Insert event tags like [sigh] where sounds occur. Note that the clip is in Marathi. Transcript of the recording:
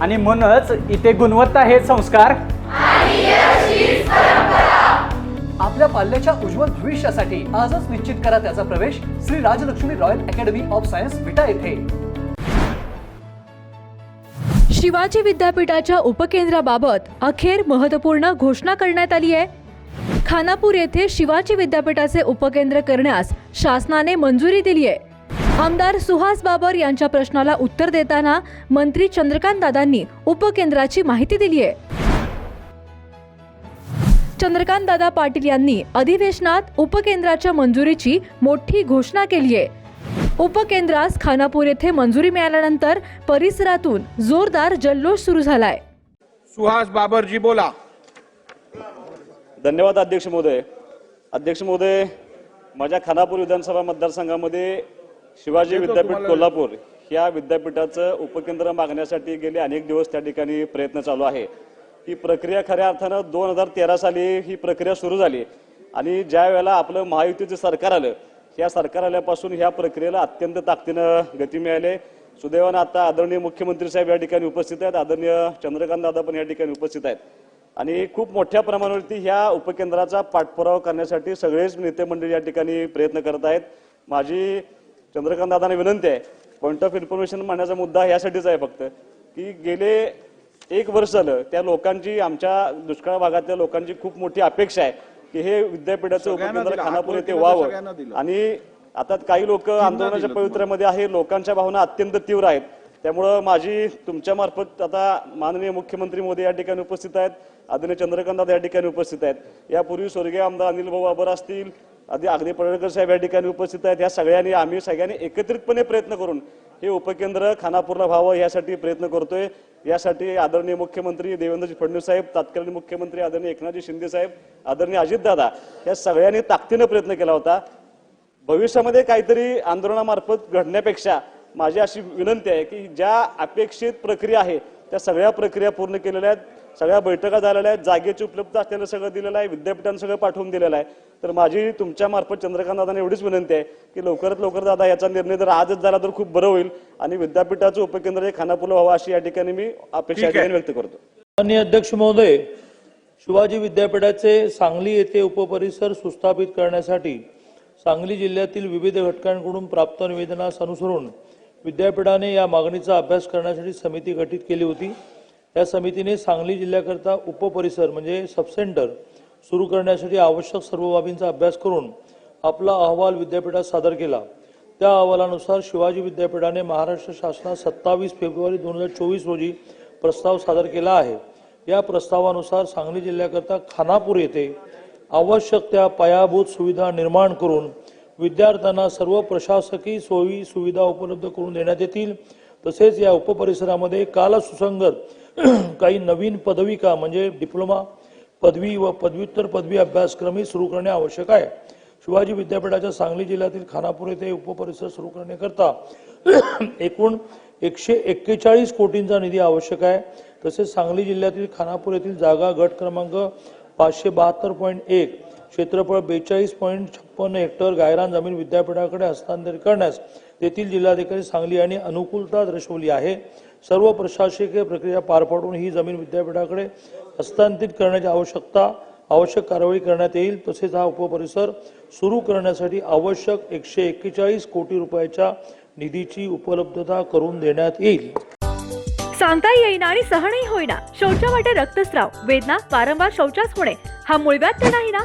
आणि म्हणूनच इथे गुणवत्ता हे संस्कार. आपल्या पाल्याच्या उज्ज्वल भविष्यासाठी आजच निश्चित करा त्याचा प्रवेश Shri Rajalakshmi royal academy of science Vita येथे. शिवाजी विद्यापीठाच्या उपकेंद्राबाबत अखेर महत्त्वपूर्ण घोषणा करण्यात आली आहे. खानापूर येथे शिवाजी विद्यापीठाचे उपकेंद्र करण्यास शासनाने मंजुरी दिली आहे. आमदार सुहास बाबर यांच्या प्रश्नाला उत्तर देताना मंत्री चंद्रकांत दादांनी उपकेंद्राची माहिती दिली आहे. चंद्रकांत दादा पाटील यांनी अधिवेशनात उपकेंद्राच्या मंजुरीची मोठी घोषणा केली आहे. उपकेंद्रास खानापूर येथे मंजुरी मिळाल्यानंतर परिसरातून जोरदार जल्लोष सुरू झालाय. सुहास बाबरजी बोला. धन्यवाद अध्यक्ष महोदय. अध्यक्ष महोदय माझ्या खानापूर विधानसभा मतदारसंघामध्ये शिवाजी विद्यापीठ कोल्हापूर या विद्यापीठाचं उपकेंद्र मागण्यासाठी गेले अनेक दिवस त्या ठिकाणी प्रयत्न चालू आहे. ही प्रक्रिया खऱ्या अर्थानं दोन हजार तेरा साली ही प्रक्रिया सुरू झाली. आणि ज्या वेळेला आपलं महायुतीचं सरकार आलं या सरकार आल्यापासून ह्या प्रक्रियेला अत्यंत ताकदीनं गती मिळाली. सुदैवानं आता आदरणीय मुख्यमंत्री साहेब या ठिकाणी उपस्थित आहेत. आदरणीय चंद्रकांत दादा पण या ठिकाणी उपस्थित आहेत. आणि खूप मोठ्या प्रमाणावरती ह्या उपकेंद्राचा पाठपुरावा करण्यासाठी सगळेच नेते मंडळी या ठिकाणी प्रयत्न करत आहेत. माझी चंद्रकांत दादांना विनंती आहे पॉईंट ऑफ इन्फॉर्मेशन मांडण्याचा मुद्दा यासाठीच आहे फक्त की गेले एक वर्ष झालं त्या लोकांची आमच्या दुष्काळ भागातल्या लोकांची खूप मोठी अपेक्षा आहे की हे विद्यापीठाचं उपकेंद्र. खानापूर येथे व्हावं. आणि आता काही लोक आंदोलनाच्या पवित्र्यामध्ये आहे लोकांच्या भावना अत्यंत तीव्र आहेत त्यामुळं माझी तुमच्यामार्फत आता माननीय मुख्यमंत्री मोदी या ठिकाणी उपस्थित आहेत. आदरणीय चंद्रकांत या ठिकाणी उपस्थित आहेत. यापूर्वी स्वर्गीय आमदार अनिल भाऊ बाबर असतील आधी अगदी पडळकर साहेब या ठिकाणी उपस्थित आहेत. या सगळ्यांनी आम्ही सगळ्यांनी एकत्रितपणे प्रयत्न करून हे उपकेंद्र खानापूरला व्हावं यासाठी प्रयत्न करतोय. यासाठी आदरणीय मुख्यमंत्री देवेंद्रजी फडणवीस साहेब तत्कालीन मुख्यमंत्री आदरणीय एकनाथजी शिंदे साहेब आदरणीय अजितदादा या सगळ्यांनी ताकदीनं प्रयत्न केला होता. भविष्यामध्ये काहीतरी आंदोलनामार्फत घडण्यापेक्षा माझी अशी विनंती आहे की ज्या अपेक्षित प्रक्रिया आहे त्या सगळ्या प्रक्रिया पूर्ण केलेल्या आहेत सगळ्या बैठका झालेल्या आहेत जागेची उपलब्ध असलेलं सगळं दिलेलं आहे विद्यापीठानं सगळं पाठवून दिलेलं आहे. तर माझी तुमच्या मार्फत चंद्रकांत दादांना एवढीच विनंती आहे की लवकरात लवकर दादा याचा निर्णय जर आजच झाला तर खूप बरं होईल आणि विद्यापीठाचं उपकेंद्र हे खानापूरला व्हावं अशी या ठिकाणी मी अपेक्षा व्यक्त करतो. माननीय अध्यक्ष महोदय शिवाजी विद्यापीठाचे सांगली येथे उपपरिसर सुस्थापित करण्यासाठी सांगली जिल्ह्यातील विविध घटकांकडून प्राप्त निवेदनास अनुसरून विद्यापीठाने या मागणीचा अभ्यास करण्यासाठी समिती गठीत केली होती. या समितीने सांगली जिल्ह्याकरता उपपरिसर म्हणजे सबसेंटर सुरू करण्यासाठी आवश्यक सर्व बाबींचा अभ्यास करून आपला अहवाल विद्यापीठात सादर केला. त्या अहवालानुसार शिवाजी विद्यापीठाने महाराष्ट्र शासनात सत्तावीस फेब्रुवारी दोन हजार चोवीस रोजी प्रस्ताव सादर केला आहे. या प्रस्तावानुसार सांगली जिल्ह्याकरता खानापूर येथे आवश्यक त्या पायाभूत सुविधा निर्माण करून विद्यार्थ्यांना सर्व प्रशासकीय सोयी सुविधा उपलब्ध करून देण्यात येतील. तसेच या उपपरिसरामध्ये कालसुसंगत [clears throat] काही नवीन पदविका म्हणजे डिप्लोमा पदवी व पदव्युत्तर पदवी अभ्यासक्रमही सुरू करणे आवश्यक आहे. शिवाजी विद्यापीठाच्या सांगली जिल्ह्यातील खानापूर येथे उपपरिसर सुरू करण्याकरता [clears throat] एकूण एकशे एक्केचाळीस कोटींचा निधी आवश्यक आहे. तसेच सांगली जिल्ह्यातील खानापूर येथील जागा गट क्रमांक पाचशे बहात्तर पॉईंट एक क्षेत्रफळ बेचाळीस पॉईंट छप्पन्न हेक्टर गायरान जमीन विद्यापीठाकडे हस्तांतरित करण्यास तेथील जिल्हाधिकारी सांगली यांनी अनुकूलता दर्शवली आहे. सर्व प्रशासकीय प्रक्रिया पार पाडून ही जमीन विद्यापीठाकडे हस्तांतरित करण्याची आवश्यकता आवश्यक कारवाई करण्यात येईल. तसेच हा उपपरिसर सुरू करण्यासाठी आवश्यक एकशे एक्केचाळीस कोटी रुपयाच्या निधीची उपलब्धता करून देण्यात येईल. सांगता येईना आणि सहनही होईना. शौचा वाटे रक्तस्राव वेदना वारंवार शौचास होणे हा मूळव्याध तर नाही ना?